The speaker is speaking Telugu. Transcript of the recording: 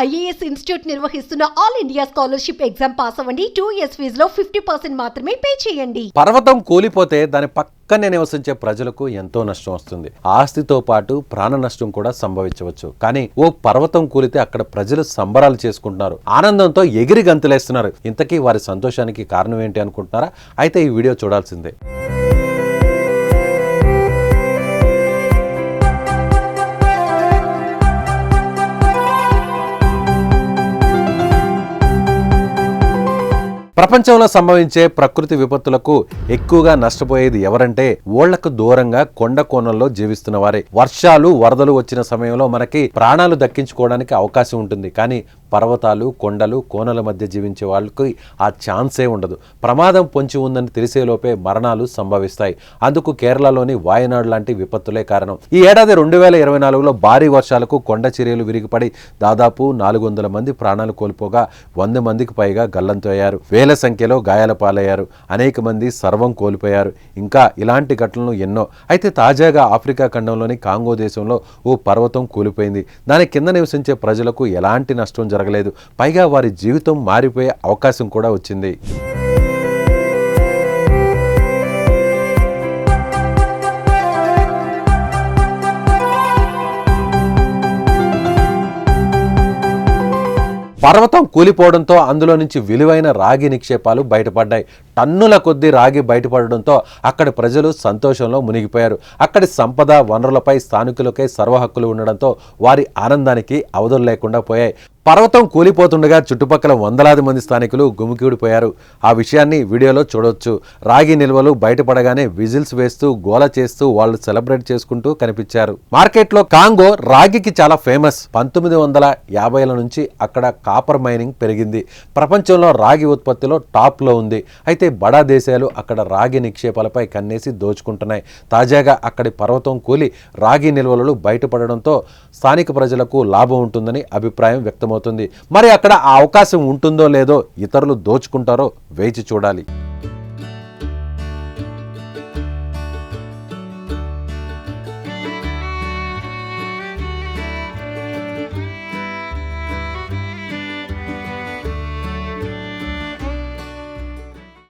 ఐఏఎస్ ఇన్స్టిట్యూట్ నిర్వహిస్తున్న all India scholarship exam pass అవ్వండి. టూ ఇయర్స్ ఫీజులో ఫిఫ్టీ పర్సెంట్ మాత్రమే పే చేయండి. పర్వతం కూలిపోతే దాని పక్కనే నివసించే ప్రజలకు ఎంతో నష్టం వస్తుంది. ఆస్తితో పాటు ప్రాణ నష్టం కూడా సంభవించవచ్చు. కానీ ఓ పర్వతం కూలితే అక్కడ ప్రజలు సంబరాలు చేసుకుంటున్నారు. ఆనందంతో ఎగిరి గంతులేస్తున్నారు. ఇంతకీ వారి సంతోషానికి కారణం ఏంటి అనుకుంటున్నారా? అయితే ఈ వీడియో చూడాల్సిందే. ప్రపంచంలో సంభవించే ప్రకృతి విపత్తులకు ఎక్కువగా నష్టపోయేది ఎవరంటే ఓళ్ళకు దూరంగా కొండ కోణంలో జీవిస్తున్న వారే. వర్షాలు వరదలు వచ్చిన సమయంలో మనకి ప్రాణాలు దక్కించుకోవడానికి అవకాశం ఉంటుంది. కానీ పర్వతాలు కొండలు కోనల మధ్య జీవించే వాళ్ళకి ఆ ఛాన్సే ఉండదు. ప్రమాదం పొంచి ఉందని తెలిసేలోపే మరణాలు సంభవిస్తాయి. అందుకు కేరళలోని వాయనాడు లాంటి విపత్తులే కారణం. ఈ ఏడాది రెండు వేల ఇరవై నాలుగులో భారీ వర్షాలకు కొండ చర్యలు విరిగిపడి దాదాపు నాలుగు వందల మంది ప్రాణాలు కోల్పోగా వంద మందికి పైగా గల్లంతయ్యారు వేల సంఖ్యలో గాయాల పాలయ్యారు. అనేక మంది సర్వం కోల్పోయారు. ఇంకా ఇలాంటి ఘటనలు ఎన్నో. అయితే తాజాగా ఆఫ్రికా ఖండంలోని కాంగో దేశంలో ఓ పర్వతం కూలిపోయింది. దాని కింద నివసించే ప్రజలకు ఎలాంటి నష్టం జరగలేదు పైగా వారి జీవితం మారిపోయే అవకాశం కూడా వచ్చింది. పర్వతం కూలిపోవడంతో అందులో నుంచి విలువైన రాగి నిక్షేపాలు బయటపడ్డాయి. టన్నుల కొద్దీ రాగి బయటపడడంతో అక్కడి ప్రజలు సంతోషంలో మునిగిపోయారు. అక్కడి సంపద వనరులపై స్థానికులకే సర్వహక్కులు ఉండడంతో వారి ఆనందానికి అవధులు లేకుండా పోయాయి. పర్వతం కూలిపోతుండగా చుట్టుపక్కల వందలాది మంది స్థానికులు గుమికూడిపోయారు ఆ విషయాన్ని వీడియోలో చూడొచ్చు. రాగి నిల్వలు బయటపడగానే విజిల్స్ వేస్తూ గోల చేస్తూ వాళ్ళు సెలబ్రేట్ చేసుకుంటూ కనిపించారు. మార్కెట్లో కాంగో రాగికి చాలా ఫేమస్. పంతొమ్మిది వందల యాభైల నుంచి అక్కడ కాపర్ మైనింగ్ పెరిగింది. ప్రపంచంలో రాగి ఉత్పత్తిలో టాప్లో ఉంది. అయితే అయితే బడా దేశాలు అక్కడ రాగి నిక్షేపాలపై కన్నేసి దోచుకుంటున్నాయి తాజాగా అక్కడి పర్వతం కూలి రాగి నిల్వలు బయటపడడంతో స్థానిక ప్రజలకు లాభం ఉంటుందని అభిప్రాయం వ్యక్తమవుతుంది. మరి అక్కడ ఆ అవకాశం ఉంటుందో లేదో ఇతరులు దోచుకుంటారో వేచి చూడాలి.